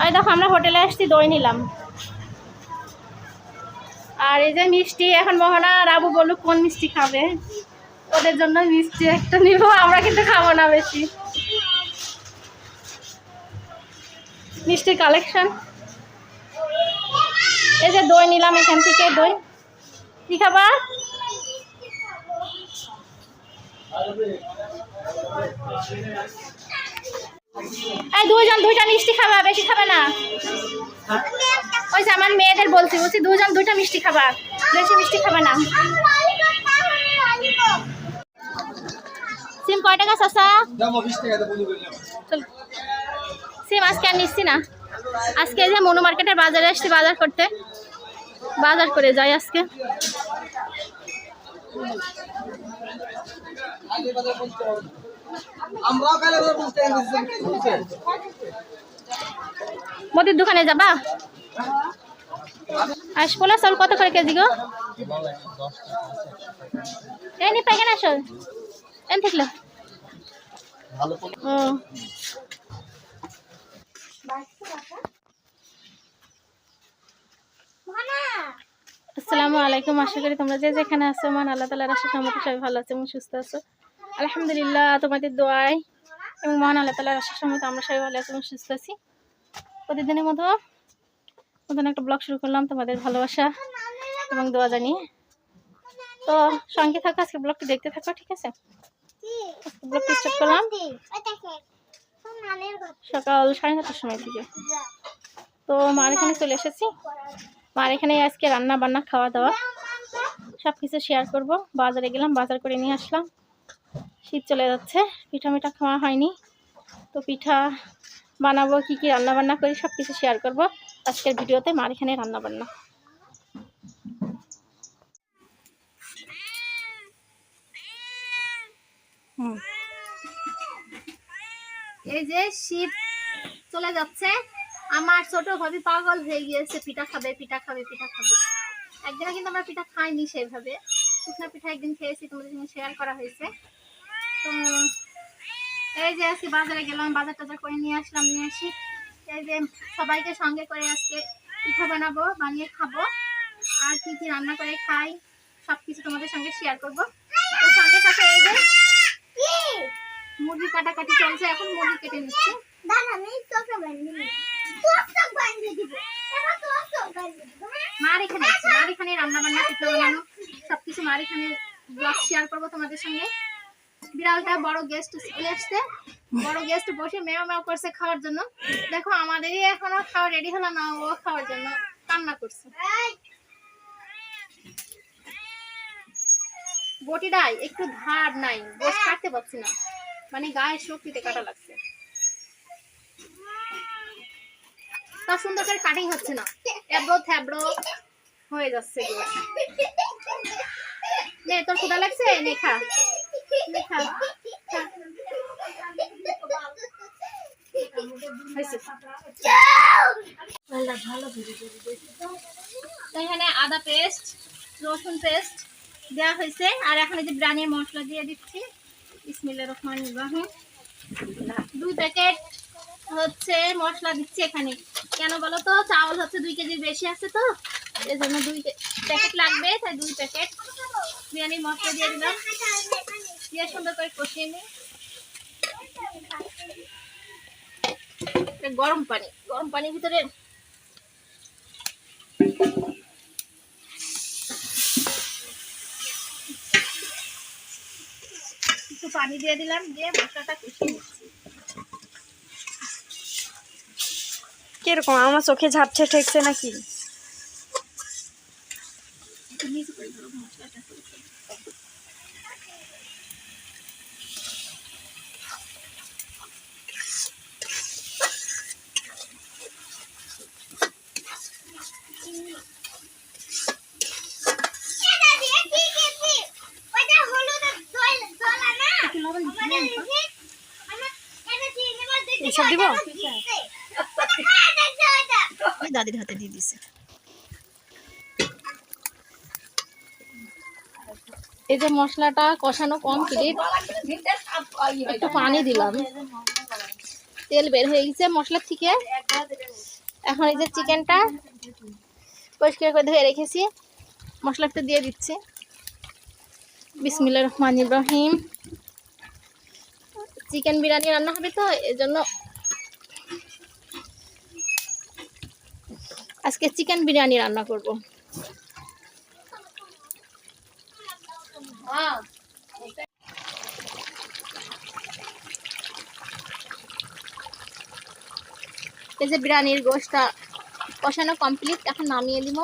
আর দেখো, আমরা হোটেলে আসছি, দই নিলাম। আর এই যে মিষ্টি, এখন মোহনা আর আবু বলুক কোন মিষ্টি খাবে। ওদের জন্য মিষ্টি একটা নিব, আমরা কিন্তু খাব না বেশি। মিষ্টির কালেকশন এই যে দই নিলাম এখান থেকে, দই। কি খাবা? এই দুজন দুইটা মিষ্টি খাবা বেশি খাবে না। ওই যে আমার মেয়েদের বলছি বলছি দুজন দুইটা মিষ্টি খাবা বেশি মিষ্টি খাবে না। সিম কয় টাকা চাষা সিম আজকে আর নিচ্ছি না। আজকে যে মনু মার্কেটের বাজারে আসছি বাজার করতে। বাজার করে যাই আজকে। মোদির দোকানে যাবা? আর পোলা চাউল কত করে কেজি গো? এই নি পাইকেন আসো। এন থাকল ও। আসসালামু আলাইকুম। আশা করি তোমরা যে যেখানে আছো, মান আল্লাহ তালার আশা সম্মতি সবাই ভালো আছে এবং সুস্থ আছো। আলহামদুলিল্লাহ, তোমাদের দোয়ায় এবং মহান আল্লাহ তালার আশা সম্মতি আমরা সবাই ভালো আছি এবং সুস্থ আছি। প্রতিদিনের মতো নতুন একটা ব্লগ শুরু করলাম, তোমাদের ভালোবাসা এবং দোয়া জানিয়ে। তো সঙ্গে থাকো, আজকে ব্লগটি দেখতে থাকো, ঠিক আছে? ব্লগটি স্টার্ট করলাম। সকাল সাড়ে নটার সময় থেকে। তো মার এখানে চলে এসেছি। মার এখানে আজকে রান্না বান্না খাওয়া দাওয়া সব কিছু শেয়ার করব। বাজারে গেলাম, বাজার করে নিয়ে আসলাম। শীত চলে যাচ্ছে, পিঠা মিঠা খাওয়া হয়নি। তো পিঠা বানাবো, কি কি রান্না বান্না করি সব কিছু শেয়ার করব। আজকের ভিডিওতে মার এখানে রান্না বান্না এই যে শীত চলে যাচ্ছে, আমার ছোট ভাবি পাগল হয়ে গিয়েছে, পিঠা খাবে পিঠা খাবে পিঠা খাবে। একদিনে কিন্তু আমরা পিঠা খাইনি সেইভাবে। শুকনা পিঠা একদিন খেয়েছি, তোমাদের সঙ্গে শেয়ার করা হয়েছে। তো এই যে আজকে বাজারে গেলাম, বাজার টাজার করে নিয়ে আসলাম, নিয়ে আসি। এই যে সবাইকে সঙ্গে করে আজকে পিঠা বানাবো, বানিয়ে খাব। আর কি কি রান্না করে খাই সব কিছু তোমাদের সঙ্গে শেয়ার করব। তো সঙ্গে সাথে এই যে মুরগি কাটাকাটি চলছে, এখন মুরগি কেটে নিচ্ছে। মার এখানে মার এখানে রান্না বান্না পিঠা বানানো, সবকিছু মার এখানে ব্লগ শেয়ার করব তোমাদের সঙ্গে। বিড়ালটা বড় গেস্ট আসছে বড় গেস্ট বসে মেও মেও করছে খাওয়ার জন্য। দেখো, আমাদেরই এখনও খাওয়া রেডি হলো না, ও খাওয়ার জন্য কান্না করছে। বটিটাই একটু ধার নাই, বস কাটতে পারছি না। মানে গায়ে শক্তিতে কাটা লাগছে। তা সুন্দর করে কাটিং হচ্ছে না। এবড়ো থ্যাবড়ো হয়ে যাচ্ছে। নে, তোর ক্ষুদা লাগছে? নে, খা। এখানে আদা পেস্ট রসুন পেস্ট দেওয়া হয়েছে। আর এখন যে বিরিয়ানির মশলা দিয়ে দিচ্ছি। ইসমিল্লা রহমান ইব্রাহিম দুই প্যাকেট হচ্ছে মশলা দিচ্ছি এখানে। কেন বলো তো? চাউল হচ্ছে দুই কেজির বেশি আছে তো। এই জন্য দুই প্যাকেট লাগবে, তাই দুই প্যাকেট বিরিয়ানির মশলা দিয়ে দিলাম। দিয়ে সুন্দর করে কষিয়ে নিই গরম পানি গরম পানির ভিতরে একটু পানি দিয়ে দিলাম দিয়ে মশলাটা কষিয়ে নিচ্ছি। কীরকম? আমার চোখে ঝাপছে ঠেকছে নাকি? মশলাটা একটু লবণ দিচ্ছি এসব দিব ওই দাদির হাতে দিয়ে দিছে। এই যে মশলাটা কষানো কমপ্লিট একটু পানি দিলাম। তেল বের হয়ে গেছে মশলা থেকে। এখন এই যে চিকেনটা পরিষ্কার করে ধুয়ে রেখেছি। মশলাটা দিয়ে দিচ্ছি। বিসমিল্লা রহমান ইব্রাহিম চিকেন বিরিয়ানি রান্না হবে তো, এজন্য আজকে চিকেন বিরিয়ানি রান্না করব। এই যে বিরিয়ানির গোষ্ঠটা কষানো কমপ্লিট এখন নামিয়ে দিব।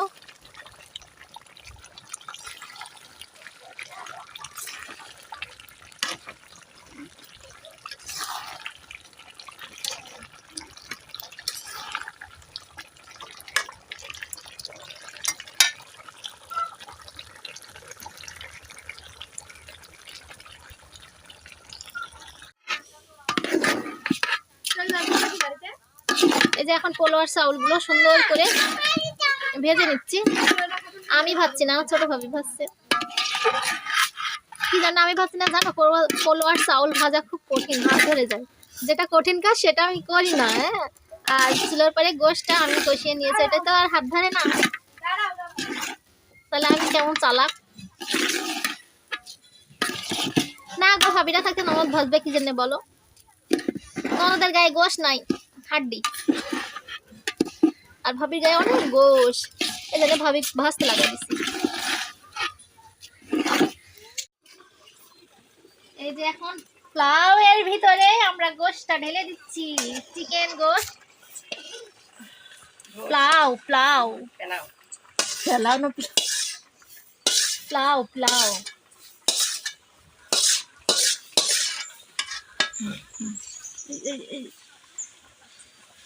এই যে এখন পোলোয়ার চাউলগুলো সুন্দর করে ভেজে নিচ্ছি। আমি ভাবছি না ছোট ভাবি ভাবছে কি জানো, আমি ভাবছি না, জানো, পোলো- পোলোয়ার চাউল ভাজা খুব কঠিন হাত ধরে যায়। যেটা কঠিন কাজ, সেটা আমি করি না হ্যাঁ? আর চুলোর পরে গোশটা আমি কষিয়ে নিয়েছি এটা তো আর হাত ধরে না। তাহলে আমি কেমন চালাক? না গো, ভাবিরা থাকতে নমদ ভাজবে, কি জন্য বলো? ওনাদের গায়ে গোশ নাই, হাড্ডি। আর ভাবির গায়ে অনেক গোশ। এই জন্য ভাবি ভাজতে লাগা দিছি। এই যে এখন প্লাউ এর ভিতরে আমরা গোশটা ঢেলে দিচ্ছি। চিকেন গোশ। প্লাউ প্লাউ। প্লাউ না প্লাউ। প্লাউ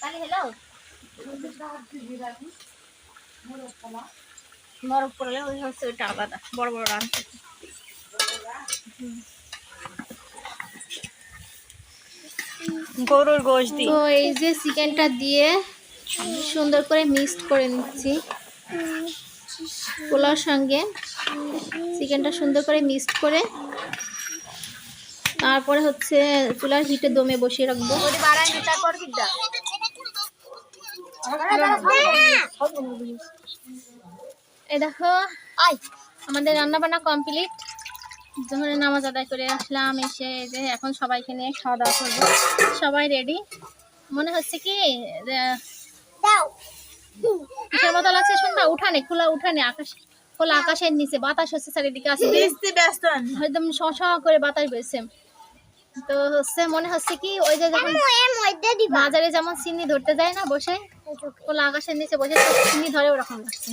তাহলে হ্যালো বরফ পড়লে ওই হচ্ছে ওইটা আলাদা বড় বড় রান। গরুর গোশ দিই তো এই যে চিকেনটা দিয়ে সুন্দর করে মিক্সড করে নিচ্ছি। পোলার সঙ্গে চিকেনটা সুন্দর করে মিক্সড করে। তারপরে হচ্ছে চুলার হিটে দমে বসিয়ে রাখব। এই দেখো আমাদের রান্না বান্না কমপ্লিট জোহরের নামাজ আদায় করে আসলাম এসে যে এখন সবাইকে নিয়ে খাওয়া দাওয়া করব। সবাই রেডি মনে হচ্ছে কি যে, কিসের মতো শুনবা? উঠানে খোলা উঠানে আকাশ খোলা আকাশের নিচে বাতাস হচ্ছে চারিদিকে আছে একদম শ শ করে বাতাস বেরোচ্ছে তো হচ্ছে মনে হচ্ছে কি ওই যে যখন বাজারে যেমন চিনি ধরতে যায় না বসে খোলা আকাশের নিচে বসে চিনি ধরে ওরকম লাগছে।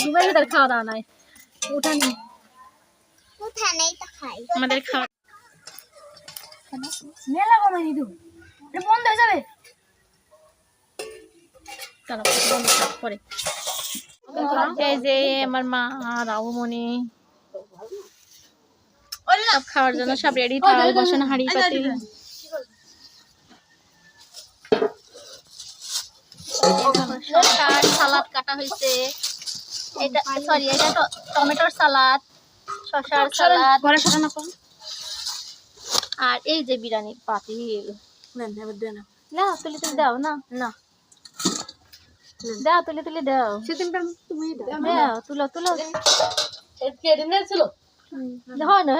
দুবার তার খাওয়া দাওয়া নাই। উঠানে আমাদের খাওয়া মেলা বন্ধ হয়ে যাবে। চলো বন্ধ এই যে আমার মা রাউমণি সব খাওয়ার জন্য সব রেডি থাল বসানো হাঁড়ি পাতিল সালাদ কাটা হয়েছে। এটা সরি এটা টমেটোর সালাদ শসার সালাদ। ঘরে সাজানো কম। আর এই যে বিরিয়ানি পাতিল এবার না। তুলি তুলি দাও না। না। দাও তুলি তুলি দাও। সেদিনকার তুমি দাও। তুলো তুলো। কেটে নিয়েছিল হয় না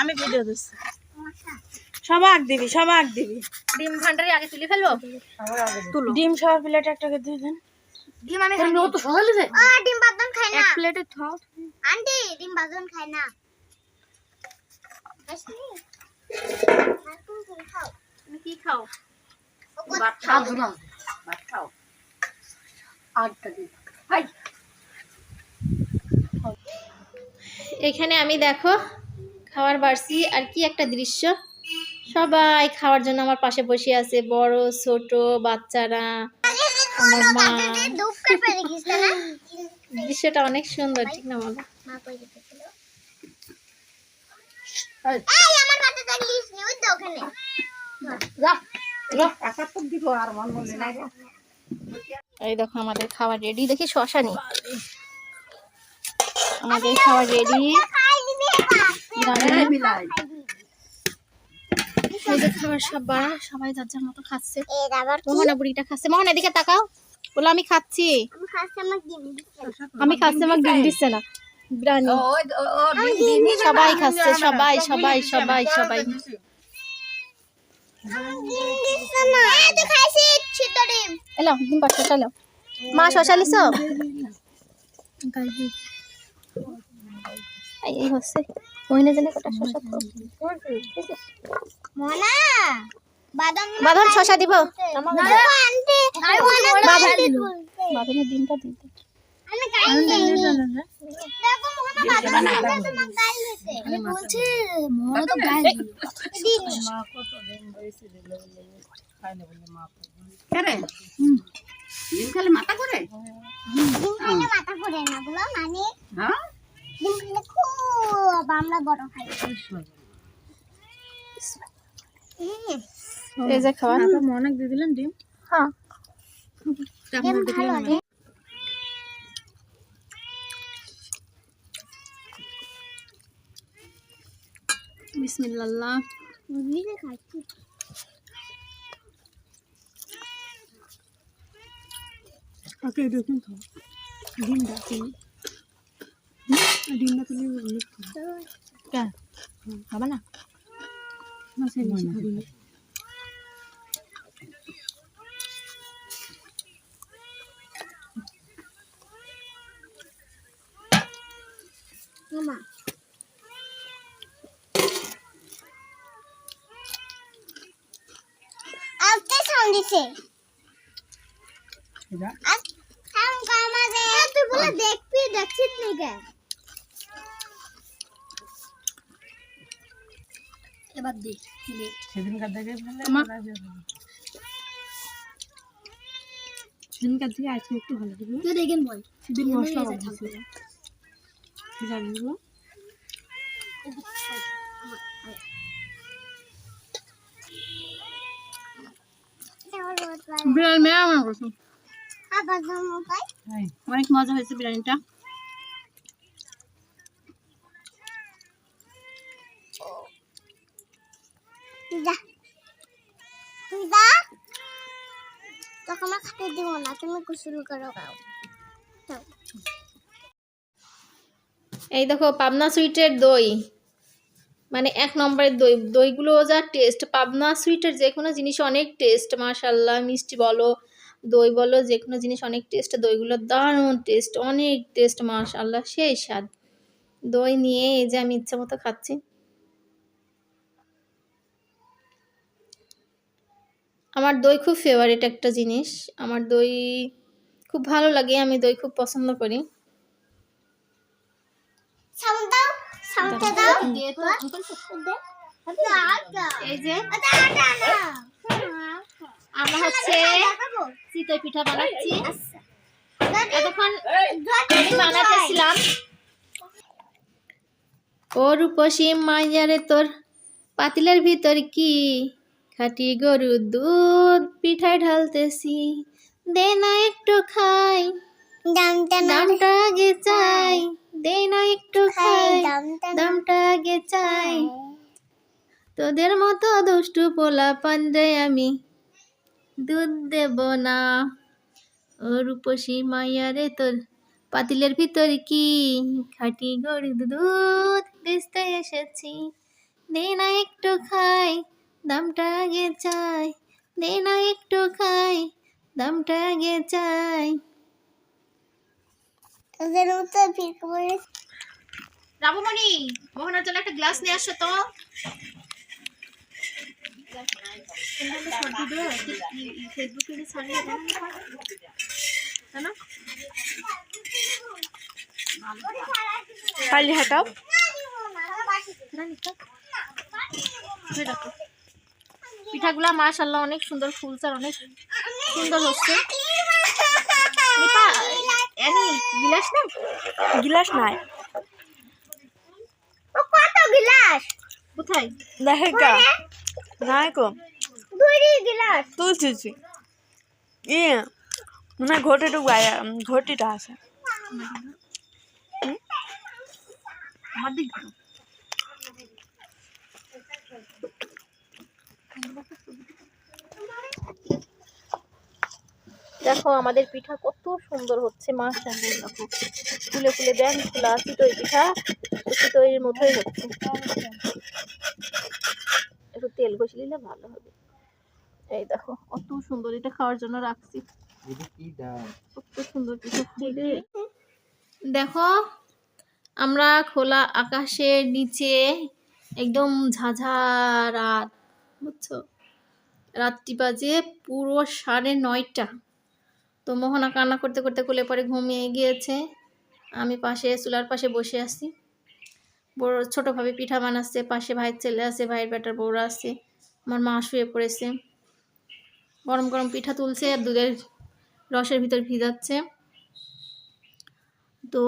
আমি ভিডিও দিচ্ছি। দিবি সব দিবি। ডিম ভান্ডারে আগে তুলে ফেলব? তুলো। ডিম সবার প্লেট একটা করে দিয়ে দেন। ডিম আমি খাই তো সকালে যায় ডিম বাদন খাই না। এক প্লেটে খাও আন্টি ডিম বাদন খাই না। তুমি কি খাও। এখানে আমি দেখো খাওয়ার বাড়ছি আর কি একটা দৃশ্য? সবাই খাওয়ার জন্য আমার পাশে বসে আছে বড় ছোট বাচ্চারা আমার মা। দুপ করে পেরে গিয়েছে না দৃশ্যটা অনেক সুন্দর ঠিক না বলো মা কই গেছিল এই আমার কাছে তার লিস্ট নেই ওখানে এই দেখো আমাদের খাবার রেডি দেখি শশা নেই। আমাদের খাবার রেডি খাবার সব বাড়া সবাই যার যার মতো খাচ্ছে। মোহনা বুড়িটা খাচ্ছে। মোহন এদিকে তাকাও। বলে আমি খাচ্ছি। আমি খাচ্ছি আমার ডিম দিচ্ছে না। বিরিয়ানি। সবাই খাচ্ছে সবাই সবাই সবাই সবাই ডিম দিচ্ছে না এই তো খাইছি সিদ্ধ ডিম এলো ডিম পাঁচটা চলো মা শশা লিছো এই এই হচ্ছে মহিনে জানে কটা শশা তো মনা বাদাম শশা দিব। ডিমটা দিতে মাথা করে? মাথা ঘুরে? না বলো মানে হ্যাঁ? ডিম খেলে খুব আমরা বড় খাই। এই যে খাবার অনেক দিয়ে দিলেন ডিম। হ্যাঁ। ডিম ভালো ডিম বিসমিল্লাহ নিজে খাচ্ছি ওকে দেখুন খাও ডিমটা তুমি ডিমটা তুমি কেন খাবে না মাছের বেশি খাবি না মামা আজকে সাউন্ড দিছে দেখবি দেখছিস এবার সেদিনকার সেদিনকার থেকে আজকে একটু ভালো দেবো দেখেন বল। সেদিন মশলা বিরিয়ানি মেয়ে করছ অনেক মজা হয়েছে বিরিয়ানিটা। তুই যা। তুই যা। তোকে আমরা খেতে দিব না তুমি গোসল করো গাও এই দেখো পাবনা সুইটের দই। মানে এক নম্বরের দই, দইগুলো যা টেস্ট পাবনা সুইটের যে কোনো জিনিস অনেক টেস্ট মাশাল্লাহ মিষ্টি বলো, দই বলো, যে কোনো জিনিস অনেক টেস্ট দইগুলোর দারুণ টেস্ট অনেক টেস্ট মাশাল্লাহ সেই স্বাদ। দই নিয়ে এই যে আমি ইচ্ছা মতো খাচ্ছি। আমার দই খুব ফেভারিট একটা জিনিস। আমার দই খুব ভালো লাগে, আমি দই খুব পছন্দ করি। এই যে আচ্ছা আচ্ছা আমরা হচ্ছে চিতই পিঠা বানাচ্ছি এতক্ষণ আচ্ছা বানাতেছিলাম ও রূপসী মাইয়ারে তোর পাতিলের ভিতর কি খাটি গরুর দুধ পিঠায় ঢালতেছি দে না একটু খাই দামটা আগে চাই দে না একটু খাই। দামটা আগে চাই। তোদের মতো দুষ্টু পোলা পান্ডে আমি দুধ দেব না। ও রূপসী মাইয়ারে তোর পাতিলের ভিতর কি? খাটি গরু দুধ বেচতে এসেছি। দে না একটু খাই দামটা আগে চাই। দে না একটু খাই দামটা আগে চাই তোদের মতো ভিড় করে রাবমণি মোহনার জন্য একটা গ্লাস নিয়ে আসো তো। ফেসবুকে ছাড়িয়ে না কালি হাঁটাও। পিঠাগুলা মাশাল্লাহ অনেক সুন্দর ফুলছে অনেক সুন্দর হচ্ছে। এনি গিলাস না গিলাস নাই। ও কত গিলাস? কোথায়? দেখে কা নাই কো দুইটি গিলাস। তুলছি ইয়ে মনে ঘটিটুকু ঘটিটা আছে। আমার দিক দেখো আমাদের পিঠা কত সুন্দর হচ্ছে মাশাআল্লাহ। দেখো ফুলে ফুলে ব্যাং ফুলা চিতই পিঠা চিতইয়ের মতোই হচ্ছে। একটু তেল ঘষে নিলে ভালো হবে। এই দেখো কত সুন্দর এটা খাওয়ার জন্য রাখছি। কত সুন্দর পিঠা ফুলে দেখো। আমরা খোলা আকাশের নিচে একদম ঝাঝা রাত বুঝছ? রাত্রি বাজে পুরো সাড়ে নয়টা। তো মোহনা কান্না করতে করতে কোলে পরে ঘুমিয়ে গিয়েছে। আমি পাশে চুলার পাশে বসে আছি। বড় ছোটোভাবে পিঠা বানাচ্ছে, পাশে ভাইয়ের ছেলে আছে, ভাইয়ের বেটার বউরা আছে, আমার মা শুয়ে পড়েছে। গরম গরম পিঠা তুলছে আর দুধের রসের ভিতর ভিজাচ্ছে। তো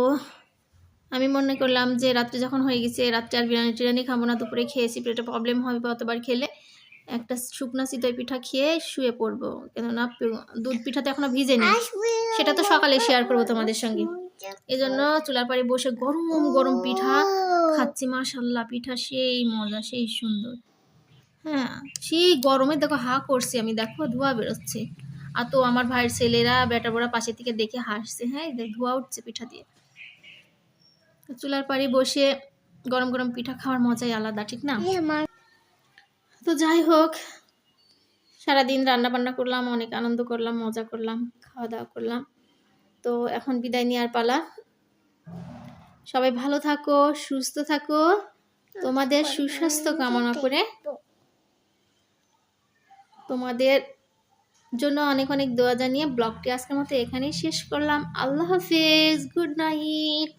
আমি মনে করলাম যে রাত্রে যখন হয়ে গেছে, রাত্রে আর বিরিয়ানি টিরিয়ানি খাব না, দুপুরে খেয়েছি, পেটে প্রবলেম হবে অতবার খেলে। একটা শুকনা চিতই পিঠা খেয়ে শুয়ে পড়ব। কেননা দুধ পিঠা তো এখনও ভিজে নেই। সেটা তো সকালে শেয়ার করব তোমাদের সঙ্গে। এই জন্য চুলার পাড়ে বসে গরম গরম পিঠা খাচ্ছি মাশাল্লাহ পিঠা সেই মজা সেই সুন্দর। হ্যাঁ সেই গরমে দেখো হা করছি আমি দেখো ধোয়া বেরোচ্ছে। আর তো আমার ভাইয়ের ছেলেরা বেটা বড়া পাশে থেকে দেখে হাসছে হ্যাঁ ধোয়া উঠছে পিঠা দিয়ে। চুলার পাড়ে বসে গরম গরম পিঠা খাওয়ার মজাই আলাদা ঠিক না? যাই হোক, সারাদিন রান্না বান্না করলাম, অনেক আনন্দ করলাম, মজা করলাম খাওয়া দাওয়া করলাম। তো এখন বিদায় নেওয়ার পালা। সবাই ভালো থাকো, সুস্থ থাকো। তোমাদের সুস্বাস্থ্য কামনা করে তোমাদের জন্য অনেক অনেক দোয়া জানিয়ে ব্লগটি আজকের মতো এখানেই শেষ করলাম। আল্লাহ হাফেজ, গুড নাইট।